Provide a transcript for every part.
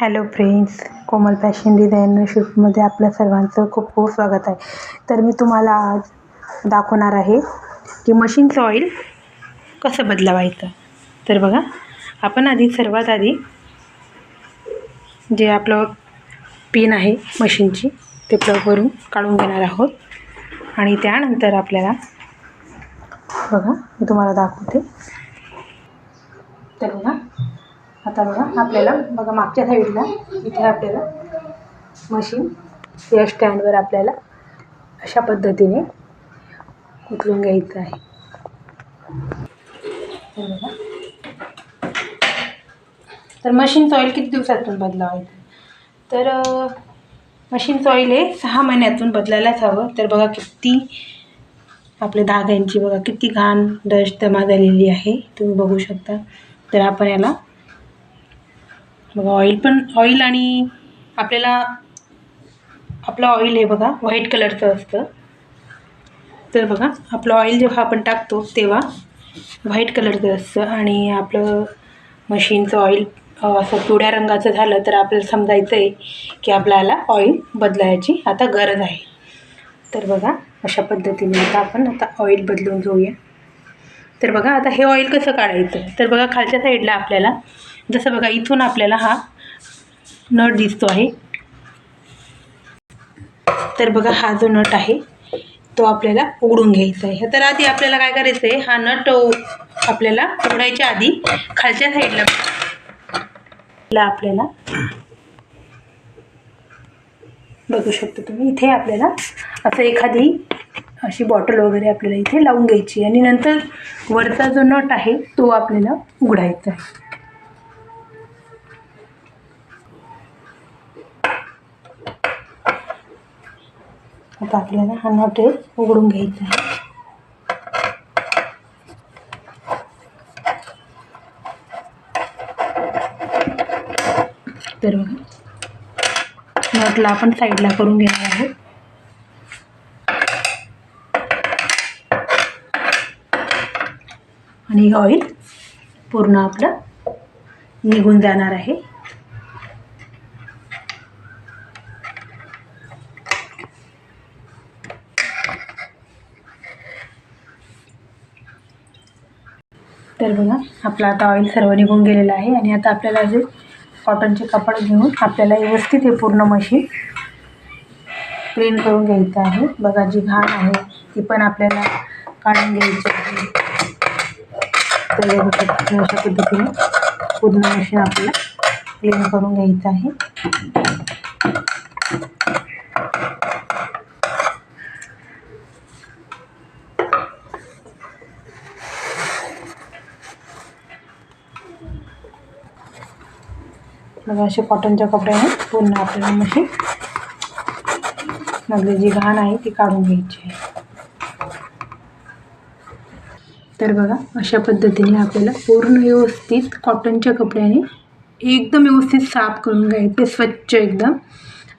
Hello friends Komal fashion designer शिफ्टमध्ये आपल्या सर्वांचं खूप खूप स्वागत आहे. तर मी तुम्हाला आज दाखवणार आहे की मशीनचं ऑइल कसं बदलवायचं. तर बघा आपण आधी सर्वात आधी जे आपलं पिन आहे मशीनची ते प्लगवरून काढून घेणार आहोत. आणि त्यानंतर आपल्याला बघा मी तुम्हाला दाखवते. तर बघा आता बघा आपल्याला बघा मागच्या साईडला इथे आपल्याला मशीन या स्टँडवर आपल्याला अशा पद्धतीने उचलून घ्यायचं आहे. तर बघा. तर मशीनचं ऑइल किती दिवसातून बदलावायचं तर मशीनचं ऑइल हे सहा महिन्यातून बदलायलाच हवं. तर बघा किती आपले धाग्यांची बघा किती घाण डस्ट जमा झालेली आहे. तुम्ही बघू शकता. तर आपण याला बघा ऑइल पण ऑइल आणि आपल्याला आपलं ऑइल हे बघा व्हाईट कलरचं असतं. तर बघा आपलं ऑइल जेव्हा आपण टाकतो तेव्हा व्हाईट कलरचं असतं. आणि आपलं मशीनचं ऑइल असं पिवळ्या रंगाचं झालं तर आपल्याला समजायचं आहे की आपल्याला ऑइल बदलायची आता गरज आहे. तर बघा अशा पद्धतीने आता आपण आता ऑइल बदलून घेऊया तर बघा आता हे ऑइल कसं काढायचं? तर बघा खालच्या साईडला आपल्याला जसं बघा इथून आपल्याला हा नट दिसतो आहे. तर बघा हा जो नट आहे तो आपल्याला उघडून घ्यायचा आहे. तर आधी आपल्याला काय करायचं आहे हा नट आपल्याला उघडायच्या आधी खालच्या साईडला ला आपल्याला बघू शकतो तुम्ही इथे आपल्याला असं एखादी अशी बॉटल वगैरे आपल्याला इथे लावून घ्यायची आणि नंतर वरचा जो नट आहे तो आपल्याला उघडायचा आहे. आता आपल्याला हा नॉटेल उघडून घ्यायचा आहे. तर बघा नटला आपण साईडला करून घेणार आहोत. आणि ऑइल पूर्ण आपलं निघून जाणार आहे. तर बघा आपला आता ऑइल सर्व निघून गेलेला आहे आणि आता आपल्याला जे कॉटनचे कपडे घेऊन आपल्याला व्यवस्थित हे पूर्ण मशीन क्लीन करून घ्यायचं आहे. बघा जी घाण आहे ती पण आपल्याला काढून घ्यायची आहे. तर अशा पद्धतीने पूर्ण मशीन आपल्याला क्लीन करून घ्यायचं आहे. बघा असे कॉटनच्या कपड्याने पूर्ण आपल्याला मशीन मधली जी घाण आहे ती काढून घ्यायची आहे. तर बघा अशा पद्धतीने आपल्याला पूर्ण व्यवस्थित कॉटनच्या कपड्याने एकदम व्यवस्थित साफ करून घ्यायचे स्वच्छ एकदम.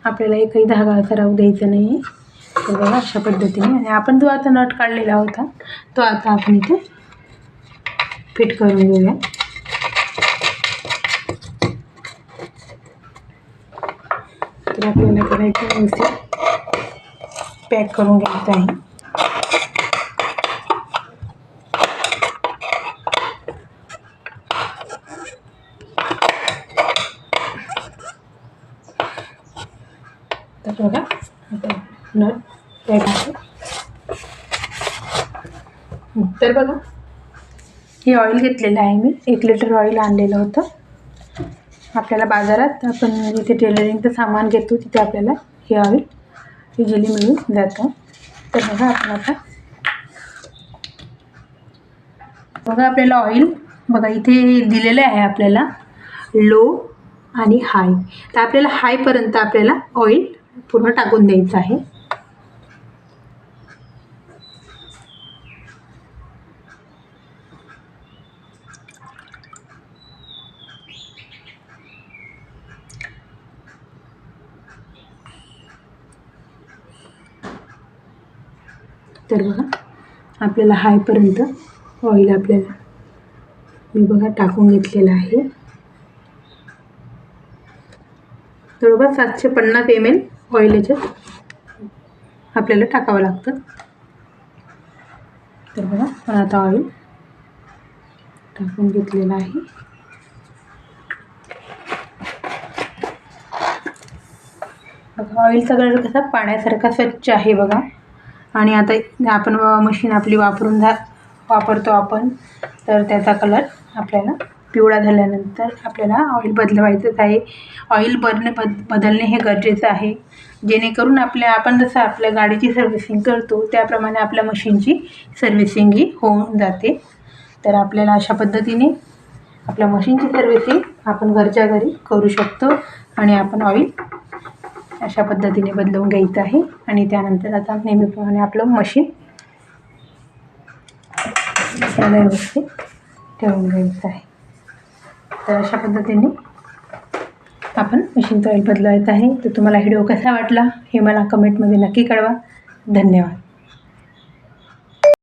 आपल्याला एकही धागा असा राहू द्यायचा नाही. तर बघा अशा पद्धतीने. आणि आपण जो आता नट काढलेला होता तो आता आपण इथे फिट करून घेऊया. तर आपल्याला करायचं व्यवस्थित पॅक करून घ्यायचं आहे तर बघा आता नट पॅक आहे हं, तर बघा हे ऑइल घेतलेलं आहे मी एक लिटर ऑइल आणलेलं होतं आपल्याला बाजारात आपण जिथे टेलरिंगचं सामान घेतो तिथे आपल्याला हे हवे. इझिली मिळून जातं. तर बघा आपण आता. बघा आपल्याला ऑइल बघा इथे दिलेलं आहे आपल्याला लो आणि हाय तर आपल्याला हायपर्यंत आपल्याला ऑइल पूर्ण टाकून द्यायचं आहे. तर बघा आपल्याला हायपर्यंत ऑइल आपल्याला मी बघा टाकून घेतलेलं आहे. जवळपास सातशे पन्नास एम एल ऑइल याच्यात आपल्याला टाकावं लागतं. तर बघा पण आता ऑइल टाकून घेतलेलं आहे. बघा ऑइलचा कलर कसा पाण्यासारखा स्वच्छ आहे बघा. आणि आता आपण मशीन आपली वापरून झा वापरतो आपण. तर त्याचा कलर आपल्याला पिवळा झाल्यानंतर आपल्याला ऑइल बदलवायचंच आहे. ऑइल बदलणे बद बदलणे हे गरजेचं आहे. जेणेकरून आपल्या आपण जसं आपल्या गाडीची सर्व्हिसिंग करतो त्याप्रमाणे आपल्या मशीनची सर्व्हिसिंगही होऊन जाते. तर आपल्याला अशा पद्धतीने आपल्या मशीनची सर्व्हिसिंग आपण घरच्या घरी करू शकतो आणि आपण ऑइल अशा पद्धतीने बदलवून घ्यायचं आहे. आणि त्यानंतर आता नेहमीप्रमाणे आपलं मशीन व्यवस्थित ठेवून घ्यायचं आहे. तर अशा पद्धतीने आपण मशीन ऑइल बदलवायचं आहे. तर तुम्हाला व्हिडिओ कसा वाटला हे मला कमेंटमध्ये नक्की कळवा. धन्यवाद.